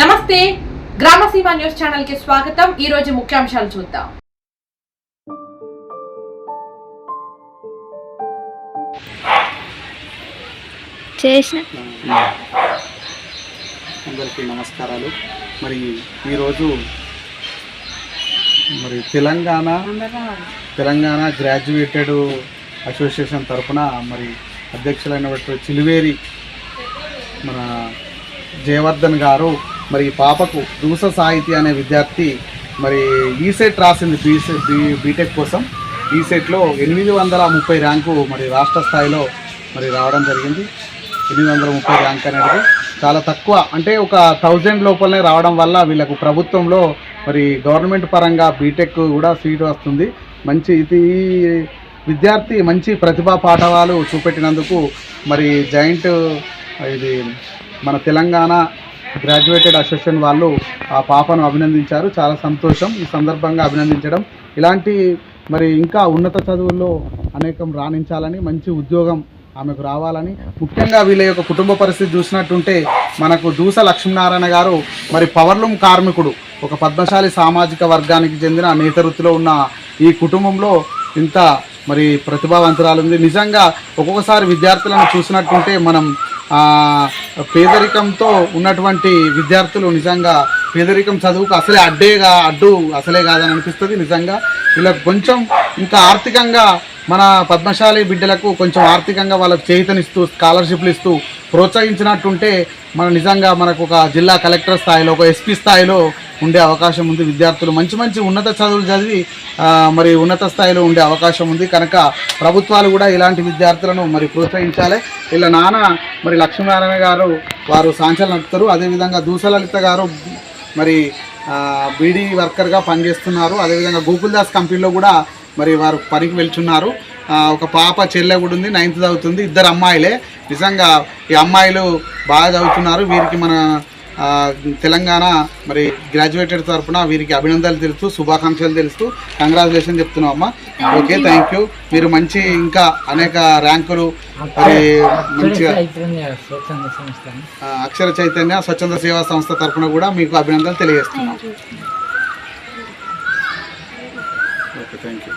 నమస్తే. గ్రామసీమ న్యూస్ ఛానల్కి స్వాగతం. ఈ రోజు ముఖ్యాంశాలు చూద్దాం. చేసిన అందరికీ నమస్కారాలు. మరి ఈరోజు మరి తెలంగాణ తెలంగాణ గ్రాడ్యుయేటెడ్ అసోసియేషన్ తరఫున మరి అధ్యక్షులైనటువంటి చిలువేరి మన జయవర్ధన్ గారు మరి పాపకు దూస సాహితి అనే విద్యార్థి మరి ఈసెట్ రాసింది బీసెట్ బీ బీటెక్ కోసం. ఈసెట్లో ఎనిమిది వందల ముప్పై ర్యాంకు మరి రాష్ట్ర స్థాయిలో మరి రావడం జరిగింది. ఎనిమిది వందల ముప్పై ర్యాంక్ అనేది చాలా తక్కువ. అంటే ఒక థౌజండ్ లోపలనే రావడం వల్ల వీళ్ళకు ప్రభుత్వంలో మరి గవర్నమెంట్ పరంగా బీటెక్ కూడా సీట్ వస్తుంది. మంచి ఇది ఈ విద్యార్థి మంచి ప్రతిభా పాఠవాలు చూపెట్టినందుకు మరి జాయింట్ ఇది మన తెలంగాణ గ్రాడ్యుయేటెడ్ అసోసియేషన్ వాళ్ళు ఆ పాపను అభినందించారు. చాలా సంతోషం ఈ సందర్భంగా అభినందించడం. ఇలాంటి మరి ఇంకా ఉన్నత చదువుల్లో అనేకం రాణించాలని మంచి ఉద్యోగం ఆమెకు రావాలని ముఖ్యంగా వీళ్ళ యొక్క కుటుంబ పరిస్థితి చూసినట్టుంటే మనకు దూస లక్ష్మీనారాయణ గారు మరి పవర్లూమ్ కార్మికుడు ఒక పద్మశాలి సామాజిక వర్గానికి చెందిన నేత వృత్తిలో ఉన్న ఈ కుటుంబంలో ఇంత మరి ప్రతిభావంతురాలు ఉంది. నిజంగా ఒక్కొక్కసారి విద్యార్థులను చూసినట్టుంటే మనం పేదరికంతో ఉన్నటువంటి విద్యార్థులు నిజంగా పేదరికం చదువుకు అసలే అడ్డేగా అడ్డు అసలే కాదని అనిపిస్తుంది నిజంగా. వీళ్ళకి కొంచెం ఇంకా ఆర్థికంగా మన పద్మశాలి బిడ్డలకు కొంచెం ఆర్థికంగా వాళ్ళకు చేతనిస్తూ స్కాలర్షిప్లు ఇస్తూ ప్రోత్సహించినట్టుంటే మన నిజంగా మనకు ఒక జిల్లా కలెక్టర్ స్థాయిలో ఒక ఎస్పీ స్థాయిలో ఉండే అవకాశం ఉంది. విద్యార్థులు మంచి మంచి ఉన్నత చదువులు చదివి మరి ఉన్నత స్థాయిలో ఉండే అవకాశం ఉంది. కనుక ప్రభుత్వాలు కూడా ఇలాంటి విద్యార్థులను మరి ప్రోత్సహించాలి. వీళ్ళ నాన్న మరి లక్ష్మీనారాయణ గారు వారు సాంచలు నడుపుతారు. అదేవిధంగా దూసలలిత గారు మరి బీడీ వర్కర్గా పనిచేస్తున్నారు. అదేవిధంగా గోకుల్దాస్ కంపెనీలో కూడా మరి వారు పనికి వెళ్తున్నారు. ఒక పాప చెల్లె కూడా ఉంది నైన్త్ చదువుతుంది. ఇద్దరు అమ్మాయిలే. నిజంగా ఈ అమ్మాయిలు బాగా చదువుతున్నారు. వీరికి మన తెలంగాణ మరి గ్రాడ్యుయేటెడ్ తరఫున వీరికి అభినందనలు తెలుస్తూ శుభాకాంక్షలు తెలుస్తూ కంగ్రాచులేషన్ చెప్తున్నాం అమ్మ. Okay thank you. మీరు మంచి ఇంకా అనేక ర్యాంకులు మరి మంచిగా అక్షర చైతన్య స్వచ్ఛంద సేవా సంస్థ తరఫున కూడా మీకు అభినందనలు తెలియజేస్తున్నాం. Okay thank you.